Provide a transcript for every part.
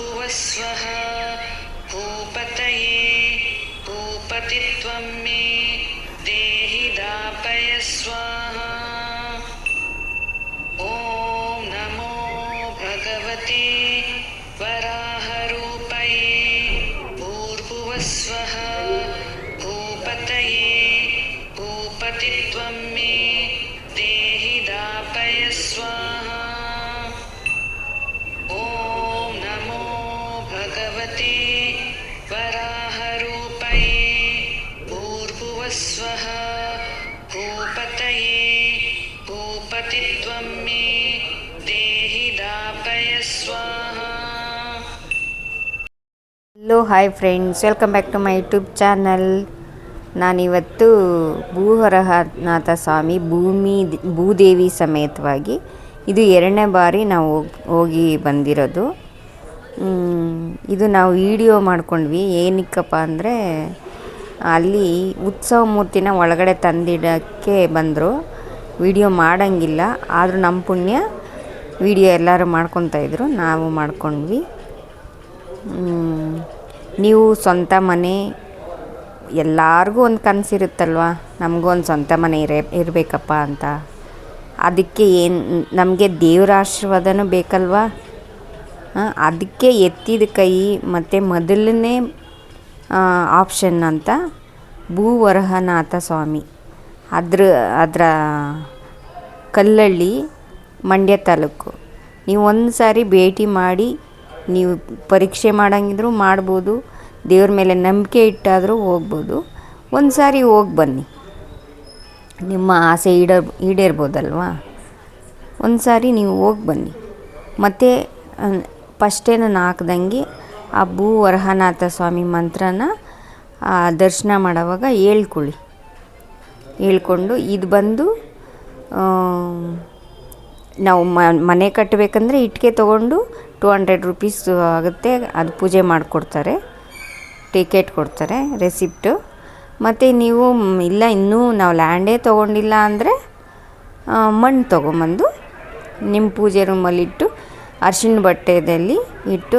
भुवस्वः भूपतये भूपतित्वं मे देहि दापय स्वाहा hello, hi friends. Welcome back to my YouTube channel. ನಾನಿವತ್ತು ಭೂಹರನಾಥ ಸ್ವಾಮಿ ಭೂಮಿ, ಭೂದೇವಿ ಸಮೇತವಾಗಿ ಇದು ಎರಡನೇ ಬಾರಿ ನಾವು ಹೋಗ್- ಬಂದಿರೋದು. ಇದು ನಾವು ವಿಡಿಯೋ ಮಾಡ್ಕೊಂಡ್ವಿ. ಏನಕ್ಕಪ್ಪ ಅಂದರೆ, ಅಲ್ಲಿ ಉತ್ಸವ ಮೂರ್ತಿನ ಒಳಗಡೆ ತಂದಿಡೋಕ್ಕೆ ಬಂದರು. ವಿಡಿಯೋ ಮಾಡೋಂಗಿಲ್ಲ, ಆದರೂ ನಮ್ಮ ಪುಣ್ಯ ವಿಡಿಯೋ ಎಲ್ಲರೂ ಮಾಡ್ಕೊತಾಯಿದ್ರು ನಾವು ಮಾಡ್ಕೊಂಡ್ವಿ. ನೀವು ಸ್ವಂತ ಮನೆ, ಎಲ್ಲರಿಗೂ ಒಂದು ಕನಸಿರುತ್ತಲ್ವ? ನಮಗೂ ಒಂದು ಸ್ವಂತ ಮನೆ ಇರೇ, ಇರಬೇಕಪ್ಪ ಅಂತ. ಅದಕ್ಕೆ ಏನು, ನಮಗೆ ದೇವರ ಆಶೀರ್ವಾದನೂ ಬೇಕಲ್ವ? ಅದಕ್ಕೆ ಎತ್ತಿದ ಕೈ ಮತ್ತು ಮೊದಲನೇ ಆಪ್ಷನ್ ಅಂತ ಭೂವರಹನಾಥ ಸ್ವಾಮಿ. ಅದ್ರ, ಅದರ ಕಲ್ಲಳ್ಳಿ, ಮಂಡ್ಯ ತಾಲೂಕು. ನೀವು ಒಂದು ಸಾರಿ ಭೇಟಿ ಮಾಡಿ, ನೀವು ಪರೀಕ್ಷೆ ಮಾಡಂಗಿದ್ರು ಮಾಡ್ಬೋದು. ದೇವ್ರ ಮೇಲೆ ನಂಬಿಕೆ ಇಟ್ಟಾದರೂ ಹೋಗ್ಬೋದು. ಒಂದು ಸಾರಿ ಹೋಗಿ ಬನ್ನಿ. ನಿಮ್ಮ ಆಸೆ ಈಡ, ಈಡೇರ್ಬೋದಲ್ವಾ? ಒಂದು ಸಾರಿ ನೀವು ಹೋಗಿ ಬನ್ನಿ. ಮತ್ತು ಫಸ್ಟೇ ನಾನು ಹಾಕ್ದಂಗೆ ಆ ಭೂ ವರಹನಾಥ ಸ್ವಾಮಿ ಮಂತ್ರನ ದರ್ಶನ ಮಾಡೋವಾಗ ಹೇಳ್ಕೊಳ್ಳಿ. ಹೇಳ್ಕೊಂಡು ಇದು ಬಂದು ನಾವು ಮನೆ ಕಟ್ಟಬೇಕಂದ್ರೆ ಇಟ್ಟಿಗೆ ತೊಗೊಂಡು ಟು ಹಂಡ್ರೆಡ್ ರುಪೀಸ್ ಆಗುತ್ತೆ, ಅದು ಪೂಜೆ ಮಾಡಿಕೊಡ್ತಾರೆ. ಟಿಕೆಟ್ ಕೊಡ್ತಾರೆ ರೆಸಿಪ್ಟು ಮತ್ತು ನೀವು ಇಲ್ಲ, ಇನ್ನೂ ನಾವು ಲ್ಯಾಂಡೇ ತೊಗೊಂಡಿಲ್ಲ ಅಂದರೆ ಮಣ್ಣು ತೊಗೊಂಬಂದು ನಿಮ್ಮ ಪೂಜೆ ರೂಮಲ್ಲಿಟ್ಟು ಅರ್ಶಿಣ ಬಟ್ಟೆಯಲ್ಲಿ ಇಟ್ಟು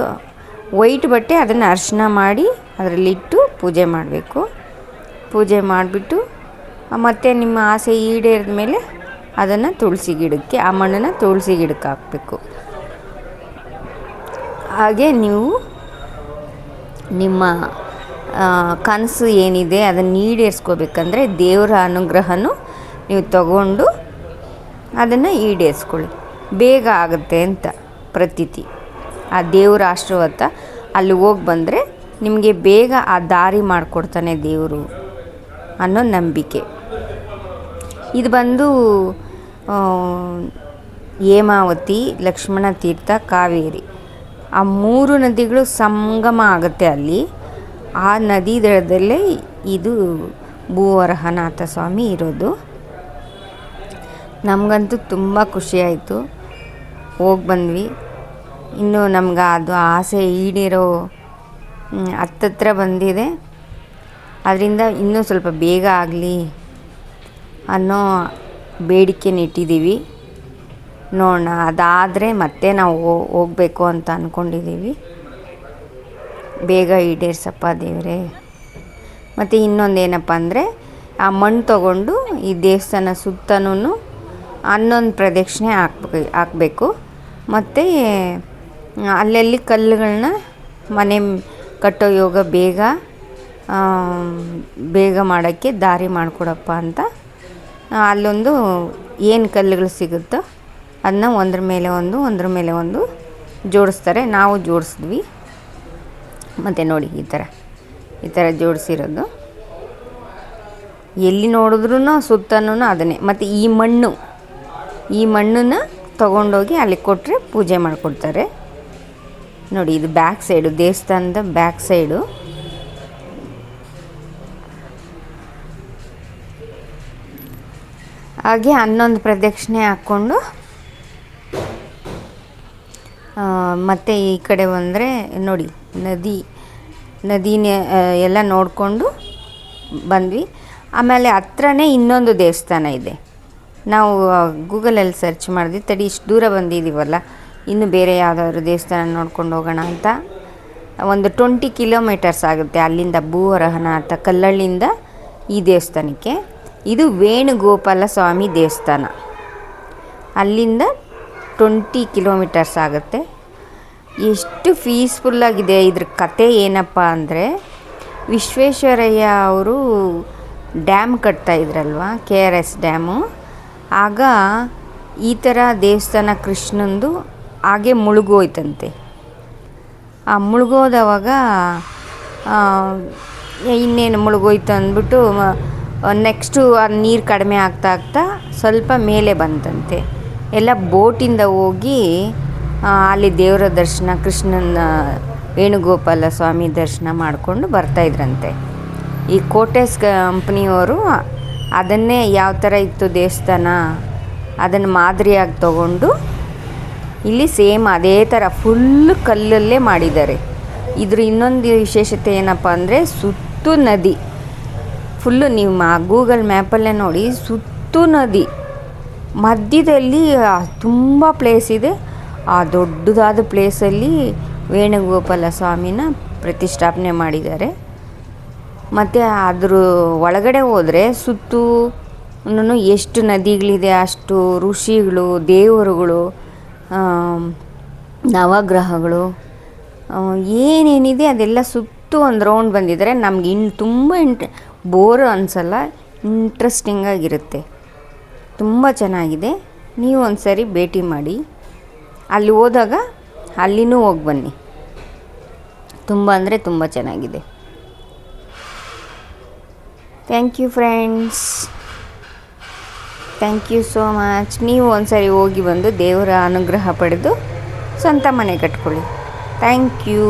ವೈಟ್ ಬಟ್ಟೆ ಅದನ್ನು ಅರ್ಶನ ಮಾಡಿ ಅದರಲ್ಲಿಟ್ಟು ಪೂಜೆ ಮಾಡಬೇಕು. ಪೂಜೆ ಮಾಡಿಬಿಟ್ಟು ಮತ್ತು ನಿಮ್ಮ ಆಸೆ ಈಡೇರಿದ ಮೇಲೆ ಅದನ್ನು ತುಳಸಿ ಗಿಡಕ್ಕೆ, ಆ ಮಣ್ಣನ್ನು ತುಳಸಿ ಗಿಡಕ್ಕೆ ಹಾಕಬೇಕು. ಹಾಗೆ ನೀವು ನಿಮ್ಮ ಕನಸು ಏನಿದೆ ಅದನ್ನು ಈಡೇರಿಸ್ಕೋಬೇಕಂದ್ರೆ ದೇವರ ಅನುಗ್ರಹನೂ ನೀವು ತಗೊಂಡು ಅದನ್ನು ಈಡೇರಿಸ್ಕೊಳ್ಳಿ. ಬೇಗ ಆಗುತ್ತೆ ಅಂತ ಪ್ರತೀತಿ. ಆ ದೇವರ ಆಶೀರ್ವಾದ ಅಲ್ಲಿ ಹೋಗಿ ಬಂದರೆ ನಿಮಗೆ ಬೇಗ ಆ ದಾರಿ ಮಾಡಿಕೊಡ್ತಾನೆ ದೇವರು ಅನ್ನೋ ನಂಬಿಕೆ. ಇದು ಬಂದು ಹೇಮಾವತಿ, ಲಕ್ಷ್ಮಣ ತೀರ್ಥ, ಕಾವೇರಿ. ಆ ಮೂರು ನದಿಗಳು ಸಂಗಮ ಆಗುತ್ತೆ ಅಲ್ಲಿ. ಆ ನದಿ ದಡದಲ್ಲೇ ಇದು ಭೂವರಹನಾಥ ಸ್ವಾಮಿ ಇರೋದು. ನಮಗಂತೂ ತುಂಬ ಖುಷಿಯಾಯಿತು. ಹೋಗಿ ಬಂದ್ವಿ. ಇನ್ನು ನಮ್ಗೆ ಅದು ಆಸೆ ಈಡೇರೋ ಹತ್ತತ್ರ ಬಂದಿದೆ. ಅದರಿಂದ ಇನ್ನೂ ಸ್ವಲ್ಪ ಬೇಗ ಆಗಲಿ ಅನ್ನೋ ಬೇಡಿಕೆನ ಇಟ್ಟಿದ್ದೀವಿ ನೋಡೋಣ, ಅದಾದರೆ ಮತ್ತೆ ನಾವು ಹೋಗಬೇಕು ಅಂತ ಅಂದ್ಕೊಂಡಿದ್ದೀವಿ ಬೇಗ ಈಡೇರ್ಸಪ್ಪ ದೇವರೇ. ಮತ್ತು ಇನ್ನೊಂದೇನಪ್ಪ ಅಂದರೆ, ಆ ಮಣ್ಣು ತಗೊಂಡು ಈ ದೇವಸ್ಥಾನ ಸುತ್ತನೂ ಹನ್ನೊಂದು ಪ್ರದಕ್ಷಿಣೆ ಹಾಕ್ಬೇಕು ಹಾಕಬೇಕು. ಮತ್ತು, ಅಲ್ಲಲ್ಲಿ ಕಲ್ಲುಗಳನ್ನ ಮನೆ ಕಟ್ಟೋ ಯೋಗ ಬೇಗ ಬೇಗ ಮಾಡೋಕ್ಕೆ ದಾರಿ ಮಾಡಿಕೊಡಪ್ಪ ಅಂತ, ಅಲ್ಲೊಂದು ಏನು ಕಲ್ಲುಗಳು ಸಿಗುತ್ತೋ ಅದನ್ನ ಒಂದ್ರ ಮೇಲೆ ಒಂದು, ಒಂದ್ರ ಮೇಲೆ ಒಂದು ಜೋಡಿಸ್ತಾರೆ. ನಾವು ಜೋಡಿಸಿದ್ವಿ. ಮತ್ತು ನೋಡಿ, ಈ ಥರ ಈ ಥರ ಜೋಡಿಸಿರೋದು. ಎಲ್ಲಿ ನೋಡಿದ್ರೂ ಸುತ್ತನೂ ಅದನ್ನೇ. ಮತ್ತು ಈ ಮಣ್ಣು, ಈ ಮಣ್ಣನ್ನು ತೊಗೊಂಡೋಗಿ ಅಲ್ಲಿ ಕೊಟ್ಟರೆ ಪೂಜೆ ಮಾಡಿಕೊಡ್ತಾರೆ. ನೋಡಿ, ಇದು ಬ್ಯಾಕ್ ಸೈಡು, ದೇವಸ್ಥಾನದ ಬ್ಯಾಕ್ ಸೈಡು. ಹಾಗೆ ಹನ್ನೊಂದು ಪ್ರದಕ್ಷಿಣೆ ಹಾಕ್ಕೊಂಡು ಮತ್ತೆ ಈ ಕಡೆ ಬಂದರೆ ನೋಡಿ, ನದಿ, ನದಿನೇ ಎಲ್ಲ ನೋಡಿಕೊಂಡು ಬಂದ್ವಿ. ಆಮೇಲೆ ಹತ್ರನೇ ಇನ್ನೊಂದು ದೇವಸ್ಥಾನ ಇದೆ. ನಾವು ಗೂಗಲಲ್ಲಿ ಸರ್ಚ್ ಮಾಡಿದ್ವಿ, ತಡಿ ಇಷ್ಟು ದೂರ ಬಂದಿದ್ದೀವಲ್ಲ ಇನ್ನು ಬೇರೆ ಯಾವುದಾದ್ರು ದೇವಸ್ಥಾನ ನೋಡ್ಕೊಂಡು ಹೋಗೋಣ ಅಂತ. ಒಂದು ಟ್ವೆಂಟಿ ಕಿಲೋಮೀಟರ್ಸ್ ಆಗುತ್ತೆ ಅಲ್ಲಿಂದ ಭೂವರಹನಾಥ ಕಲ್ಲಳ್ಳಿಯಿಂದ ಈ ದೇವಸ್ಥಾನಕ್ಕೆ. ಇದು ವೇಣುಗೋಪಾಲ ಸ್ವಾಮಿ ದೇವಸ್ಥಾನ. ಅಲ್ಲಿಂದ ಟ್ವೆಂಟಿ ಕಿಲೋಮೀಟರ್ಸ್ ಆಗುತ್ತೆ. ಎಷ್ಟು ಪೀಸ್ಫುಲ್ಲಾಗಿದೆ ಇದ್ರ ಕತೆ ಏನಪ್ಪ ಅಂದರೆ, ವಿಶ್ವೇಶ್ವರಯ್ಯ ಅವರು ಡ್ಯಾಮ್ ಕಟ್ತಾ ಇದ್ರಲ್ವಾ, ಕೆ ಆರ್ ಎಸ್ ಡ್ಯಾಮು. ಆಗ ಈ ಥರ ದೇವಸ್ಥಾನ ಕೃಷ್ಣಂದು ಹಾಗೆ ಮುಳುಗೋಯ್ತಂತೆ. ಆ ಮುಳುಗೋದವಾಗ ಇನ್ನೇನು ಮುಳುಗೋಯ್ತು ಅಂದ್ಬಿಟ್ಟು ನೆಕ್ಸ್ಟು ಆ ನೀರು ಕಡಿಮೆ ಆಗ್ತಾ ಆಗ್ತಾ ಸ್ವಲ್ಪ ಮೇಲೆ ಬಂತಂತೆ. ಎಲ್ಲ ಬೋಟಿಂದ ಹೋಗಿ ಅಲ್ಲಿ ದೇವರ ದರ್ಶನ, ಕೃಷ್ಣನ, ವೇಣುಗೋಪಾಲ ಸ್ವಾಮಿ ದರ್ಶನ ಮಾಡಿಕೊಂಡು ಬರ್ತಾಯಿದ್ರಂತೆ ಈ ಕೋಟೆಸ್ ಕಂಪ್ನಿಯವರು ಅದನ್ನೇ ಯಾವ ಥರ ಇತ್ತು ದೇವಸ್ಥಾನ, ಅದನ್ನು ಮಾದರಿಯಾಗಿ ತಗೊಂಡು ಇಲ್ಲಿ ಸೇಮ್ ಅದೇ ಥರ ಫುಲ್ ಕಲ್ಲಲ್ಲೇ ಮಾಡಿದ್ದಾರೆ. ಇದ್ರ ಇನ್ನೊಂದು ವಿಶೇಷತೆ ಏನಪ್ಪ ಅಂದರೆ ಸುತ್ತು ನದಿ. ಫುಲ್ಲು ನೀವು ಮಾ ಗೂಗಲ್ ಮ್ಯಾಪಲ್ಲೇ ನೋಡಿ ಸುತ್ತು ನದಿ. ಮಧ್ಯದಲ್ಲಿ ತುಂಬ ಪ್ಲೇಸ್ ಇದೆ. ಆ ದೊಡ್ಡದಾದ ಪ್ಲೇಸಲ್ಲಿ ವೇಣುಗೋಪಾಲ ಸ್ವಾಮಿನ ಪ್ರತಿಷ್ಠಾಪನೆ ಮಾಡಿದ್ದಾರೆ. ಮತ್ತು ಅದ್ರ ಒಳಗಡೆ ಹೋದರೆ ಸುತ್ತು ಎಷ್ಟು ನದಿಗಳಿದೆ, ಅಷ್ಟು ಋಷಿಗಳು, ದೇವರುಗಳು ನವಗ್ರಹಗಳು ಏನೇನಿದೆ ಅದೆಲ್ಲ ಸುತ್ತು ಒಂದು ರೌಂಡ್ ಬಂದಿದ್ದಾರೆ. ನಮ್ಗೆ ಇನ್ನು ತುಂಬ ಇಂಟ್ ಬೋರ್ ಅನಿಸಲ್ಲ ಇಂಟ್ರೆಸ್ಟಿಂಗಾಗಿರುತ್ತೆ ತುಂಬ ಚೆನ್ನಾಗಿದೆ. ನೀವು ಒಂದು ಸರಿ ಭೇಟಿ ಮಾಡಿ. ಅಲ್ಲಿ ಹೋದಾಗ ಅಲ್ಲಿನೂ ಹೋಗಿ ಬನ್ನಿ. ತುಂಬ ಅಂದರೆ ತುಂಬ ಚೆನ್ನಾಗಿದೆ. Thank you friends thank you so much ನೀವು ಒಂದ್ಸರಿ ಹೋಗಿ ಬಂದು ದೇವರ ಅನುಗ್ರಹ ಪಡೆದು ಸ್ವಂತ ಮನೆ ಕಟ್ಕೊಳ್ಳಿ. Thank you